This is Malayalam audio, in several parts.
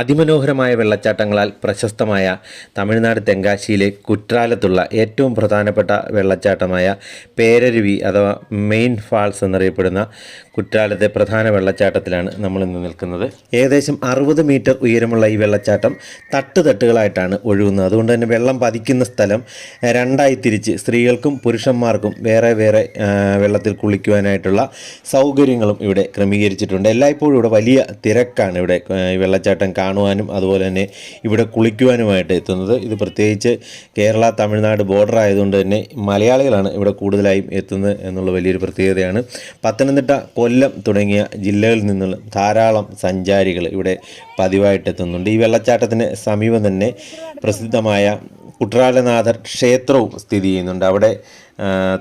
അതിമനോഹരമായ വെള്ളച്ചാട്ടങ്ങളാൽ പ്രശസ്തമായ തമിഴ്നാട് തെങ്കാശിയിലെ കുറ്റാലത്തുള്ള ഏറ്റവും പ്രധാനപ്പെട്ട വെള്ളച്ചാട്ടമായ പേരരുവി അഥവാ മെയിൻ ഫാൾസ് എന്നറിയപ്പെടുന്ന കുറ്റാലത്തെ പ്രധാന വെള്ളച്ചാട്ടത്തിലാണ് നമ്മൾ ഇന്ന് നിൽക്കുന്നത്. ഏകദേശം അറുപത് മീറ്റർ ഉയരമുള്ള ഈ വെള്ളച്ചാട്ടം തട്ടുതട്ടുകളായിട്ടാണ് ഒഴുകുന്നത്. അതുകൊണ്ട് തന്നെ വെള്ളം പതിക്കുന്ന സ്ഥലം രണ്ടായി തിരിച്ച് സ്ത്രീകൾക്കും പുരുഷന്മാർക്കും വേറെ വേറെ വെള്ളത്തിൽ കുളിക്കുവാനായിട്ടുള്ള സൗകര്യങ്ങളും ഇവിടെ ക്രമീകരിച്ചിട്ടുണ്ട്. എല്ലായ്പ്പോഴും ഇവിടെ വലിയ തിരക്കാണ് ഇവിടെ വെള്ളച്ചാട്ടം കാണുവാനും അതുപോലെ തന്നെ ഇവിടെ കുളിക്കുവാനുമായിട്ട് എത്തുന്നത്. ഇത് പ്രത്യേകിച്ച് കേരള തമിഴ്നാട് ബോർഡർ ആയതുകൊണ്ട് തന്നെ മലയാളികളാണ് ഇവിടെ കൂടുതലായും എത്തുന്നത് എന്നുള്ള വലിയൊരു പ്രത്യേകതയാണ്. പത്തനംതിട്ട കൊല്ലം തുടങ്ങിയ ജില്ലകളിൽ നിന്നുള്ള ധാരാളം സഞ്ചാരികൾ ഇവിടെ പതിവായിട്ട് എത്തുന്നുണ്ട്. ഈ വെള്ളച്ചാട്ടത്തിന് സമീപം തന്നെ പ്രസിദ്ധമായ കുട്രാലനാഥർ ക്ഷേത്രവും സ്ഥിതി ചെയ്യുന്നുണ്ട്. അവിടെ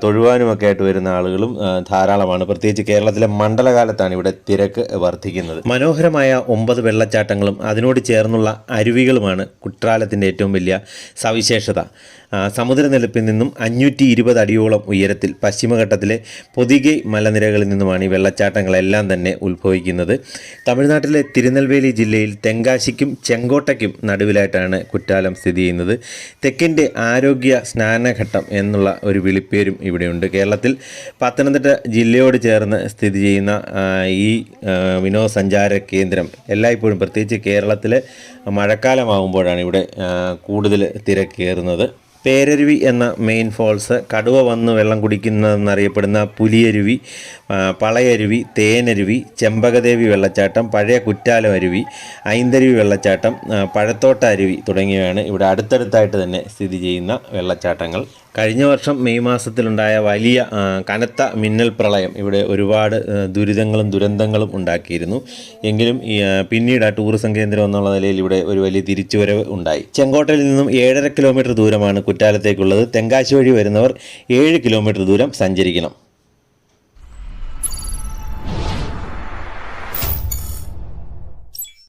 തൊഴുവാനുമൊക്കെ ആയിട്ട് വരുന്ന ആളുകളും ധാരാളമാണ്. പ്രത്യേകിച്ച് കേരളത്തിലെ മണ്ഡലകാലത്താണ് ഇവിടെ തിരക്ക് വർദ്ധിക്കുന്നത്. മനോഹരമായ ഒമ്പത് വെള്ളച്ചാട്ടങ്ങളും അതിനോട് ചേർന്നുള്ള അരുവികളുമാണ് കുട്രാലത്തിന്റെ ഏറ്റവും വലിയ സവിശേഷത. സമുദ്രനിരപ്പിൽ നിന്നും അഞ്ഞൂറ്റി ഇരുപത് അടിയോളം ഉയരത്തിൽ പശ്ചിമഘട്ടത്തിലെ പൊതികൈ മലനിരകളിൽ നിന്നുമാണ് ഈ വെള്ളച്ചാട്ടങ്ങളെല്ലാം തന്നെ ഉത്ഭവിക്കുന്നത്. തമിഴ്നാട്ടിലെ തിരുനെൽവേലി ജില്ലയിൽ തെങ്കാശിക്കും ചെങ്കോട്ടയ്ക്കും നടുവിലായിട്ടാണ് കുറ്റാലം സ്ഥിതി ചെയ്യുന്നത്. തെക്കിന്റെ ആരോഗ്യ സ്നാനഘട്ടം എന്നുള്ള ഒരു വിളിപ്പേരും ഇവിടെയുണ്ട് കേരളത്തിൽ പത്തനംതിട്ട ജില്ലയോട് ചേർന്ന് സ്ഥിതി ചെയ്യുന്ന ഈ വിനോദസഞ്ചാര കേന്ദ്രം എല്ലായ്പ്പോഴും പ്രത്യേകിച്ച് കേരളത്തിലെ മഴക്കാലമാകുമ്പോഴാണ് ഇവിടെ കൂടുതൽ തിരക്കേറുന്നത്. പേരരുവി എന്ന മെയിൻ ഫോൾസ് കടുവ വന്ന് വെള്ളം കുടിക്കുന്നതെന്നറിയപ്പെടുന്ന പുലിയരുവി പളയരുവി തേനരുവി ചെമ്പകദേവി വെള്ളച്ചാട്ടം പഴയ കുറ്റാലം അരുവി ഐന്തരുവി വെള്ളച്ചാട്ടം പഴത്തോട്ട അരുവി തുടങ്ങിയവയാണ് ഇവിടെ അടുത്തടുത്തായിട്ട് തന്നെ സ്ഥിതി ചെയ്യുന്ന വെള്ളച്ചാട്ടങ്ങൾ. കഴിഞ്ഞ വർഷം മെയ് മാസത്തിലുണ്ടായ വലിയ കനത്ത മിന്നൽ പ്രളയം ഇവിടെ ഒരുപാട് ദുരിതങ്ങളും ദുരന്തങ്ങളും ഉണ്ടാക്കിയിരുന്നു. എങ്കിലും പിന്നീട് ആ ടൂറിസം കേന്ദ്രം എന്നുള്ള നിലയിൽ ഇവിടെ ഒരു വലിയ തിരിച്ചുവരവ് ഉണ്ടായി. ചെങ്കോട്ടയിൽ നിന്നും ഏഴര കിലോമീറ്റർ ദൂരമാണ് കുറ്റാലത്തേക്കുള്ളത് തെങ്കാശി വഴി വരുന്നവർ ഏഴ് കിലോമീറ്റർ ദൂരം സഞ്ചരിക്കണം.